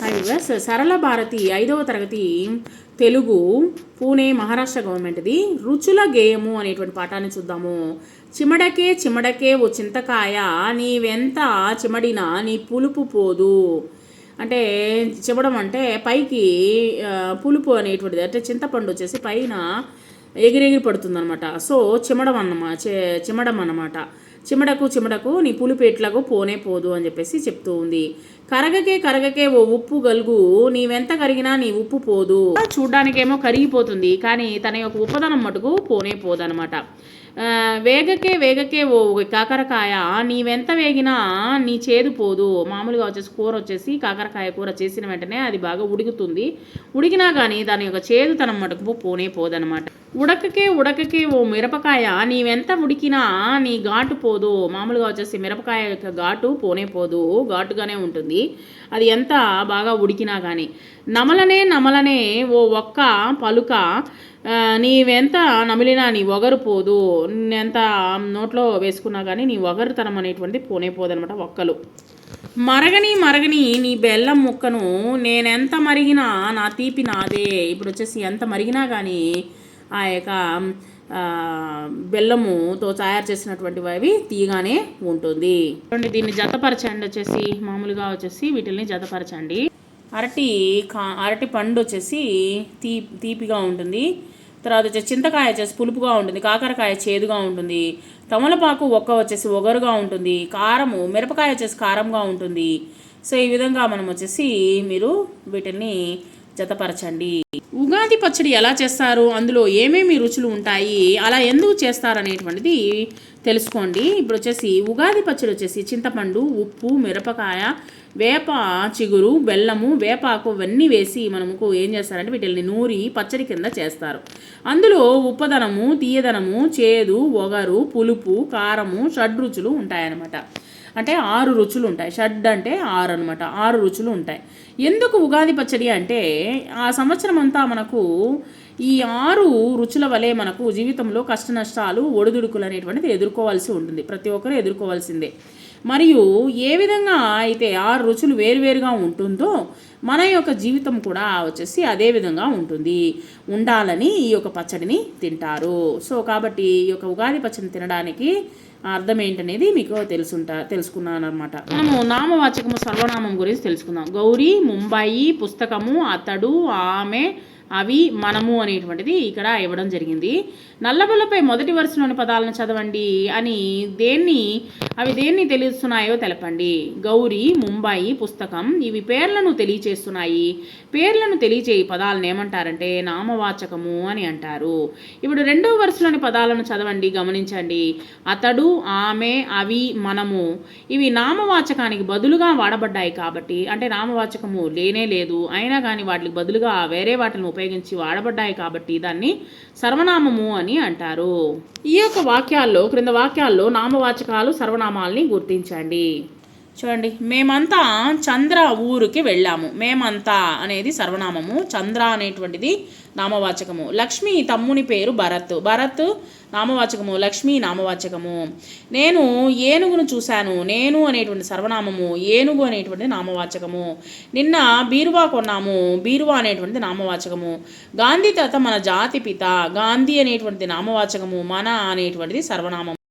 Hi viewers సరళ భారతి ఐదవ తరగతి తెలుగు పూణే మహారాష్ట్ర గవర్నమెంట్ది రుచుల గేయము అనేటువంటి పాఠాన్ని చూద్దాము. చిమడకే చిమడకే ఓ చింతకాయ నీవెంత చిమడినా నీ పులుపు పోదు. అంటే చిమడం అంటే పైకి పులుపు అనేటువంటిది. అంటే చింతపండు వచ్చేసి పైన ఎగిరెగిరి పడుతుందనమాట సో చిమడం అన్నమా చిమడం అన్నమాట. చిమడకు చిమడకు నీ పులుపు ఎట్లాగో పోనే పోదు అని చెప్పేసి చెప్తూ ఉంది. కరగకే కరగకే ఓ ఉప్పు గలుగు నీవెంత కరిగినా నీ ఉప్పు పోదు. చూడ్డానికేమో కరిగిపోతుంది కానీ తన యొక్క ఉప్పదనం మటుకు పోనే పోదనమాట. వేగకే వేగకే ఓ కాకరకాయ నీవెంత వేగినా నీ చేదు పోదు. మామూలుగా వచ్చేసి కూర వచ్చేసి కాకరకాయ కూర చేసిన వెంటనే అది బాగా ఉడుకుతుంది. ఉడికినా కానీ దాని యొక్క చేదుతనం మటుకు పోనే పోదనమాట. ఉడకకే ఉడకకే ఓ మిరపకాయ నీవెంత ఉడికినా నీ ఘాటు పోదు. మామూలుగా వచ్చేసి మిరపకాయ యొక్క ఘాటు పోనే పోదు ఘాటుగానే ఉంటుంది. అది ఎంత బాగా ఉడికినా కానీ నమలనే నమలనే ఓ ఒక్క పలుక నీవెంత నమిలినా నీ ఒగరు పోదు. ఎంత నోట్లో వేసుకున్నా కానీ నీ ఒగరుతనం అనేటువంటిది పోనే పోదనమాట ఒక్కలు. మరగని మరగని నీ బెల్లం ముక్కను నేనెంత మరిగినా నా తీపి నాదే. ఇప్పుడు వచ్చేసి ఎంత మరిగినా కానీ ఆ యొక్క బెల్లముతో తయారు చేసినటువంటి అవి తీయగానే ఉంటుంది. చూడండి దీన్ని జతపరచండి వచ్చేసి మామూలుగా వచ్చేసి వీటిని జతపరచండి. అరటి కా అరటి పండు వచ్చేసి తీ తీపిగా ఉంటుంది. తర్వాత వచ్చేసి చింతకాయ వచ్చేసి పులుపుగా ఉంటుంది కాకరకాయ చేదుగా ఉంటుంది. తమలపాకు ఒక్క వచ్చేసి ఒగరుగా ఉంటుంది. కారము మిరపకాయ వచ్చేసి కారంగా ఉంటుంది. సో ఈ విధంగా మనం వచ్చేసి మీరు వీటిని జతపరచండి ఉగాది పచ్చడి ఎలా చేస్తారు? అందులో ఏమేమి రుచులు ఉంటాయి? అలా ఎందుకు చేస్తారు అనేటువంటిది తెలుసుకోండి. ఇప్పుడు వచ్చేసి ఉగాది పచ్చడి వచ్చేసి చింతపండు ఉప్పు మిరపకాయ వేప చిగురు బెల్లము వేపాకు ఇవన్నీ వేసి మనకు ఏం చేస్తారంటే వీటిని నూరి పచ్చడి కింద చేస్తారు. అందులో ఉప్పదనము తీయదనము చేదు ఒగరు పులుపు కారము షడ్రుచులు ఉంటాయన్నమాట. అంటే ఆరు రుచులు ఉంటాయి షడ్ అంటే ఆరు అనమాట ఆరు రుచులు ఉంటాయి ఎందుకు ఉగాది పచ్చడి అంటే ఆ సంవత్సరం అంతా మనకు ఈ ఆరు రుచుల వలె మనకు జీవితంలో కష్ట నష్టాలు ఒడిదుడుకులు అనేటువంటిది ఎదుర్కోవాల్సి ఉంటుంది. ప్రతి ఒక్కరు ఎదుర్కోవాల్సిందే. మరియు ఏ విధంగా అయితే ఆరు రుచులు వేరువేరుగా ఉంటుందో మన యొక్క జీవితం కూడా వచ్చేసి అదే విధంగా ఉంటుంది. ఉండాలని ఈ యొక్క పచ్చడిని తింటారు. సో కాబట్టి ఈ యొక్క ఉగాది పచ్చడిని తినడానికి అర్థం ఏంటనేది మీకు తెలుసుంటా తెలుసుకున్నాను అనమాట మనము నామవాచకము సర్వనామం గురించి తెలుసుకుందాం. గౌరీ ముంబాయి పుస్తకము అతడు ఆమె అవి మనము అనేటువంటిది ఇక్కడ ఇవ్వడం జరిగింది. నల్లబుల్లపై మొదటి వరుసలోని పదాలను చదవండి అని దేన్ని అవి దేన్ని తెలుస్తున్నాయో తెలపండి. గౌరీ ముంబాయి పుస్తకం ఇవి పేర్లను తెలియచేస్తున్నాయి. పేర్లను తెలియచేయి పదాలను ఏమంటారంటే నామవాచకము అని అంటారు. ఇప్పుడు రెండవ వరుసలోని పదాలను చదవండి గమనించండి. అతడు ఆమె అవి మనము ఇవి నామవాచకానికి బదులుగా వాడబడ్డాయి కాబట్టి అంటే నామవాచకము లేనే లేదు. అయినా కానీ వాటికి బదులుగా వేరే వాటిని ఉపయోగించి వాడబడ్డాయి కాబట్టి దాన్ని సర్వనామము అని అంటారు. ఈ యొక్క వాక్యాల్లో క్రింద వాక్యాల్లో నామవాచకాలు సర్వనామాల్ని గుర్తించండి. చూడండి మేమంతా చంద్ర ఊరికి వెళ్ళాము. మేమంతా అనేది సర్వనామము. చంద్ర అనేటువంటిది నామవాచకము. లక్ష్మి తమ్ముని పేరు భరత్. భరత్ నామవాచకము లక్ష్మి నామవాచకము. నేను ఏనుగును చూశాను. నేను అనేటువంటి సర్వనామము ఏనుగు అనేటువంటిది నామవాచకము. నిన్న బీరువా కొన్నాము. బీరువా అనేటువంటిది నామవాచకము. గాంధీ తాత మన జాతి పిత. గాంధీ అనేటువంటి నామవాచకము. మన అనేటువంటిది సర్వనామము.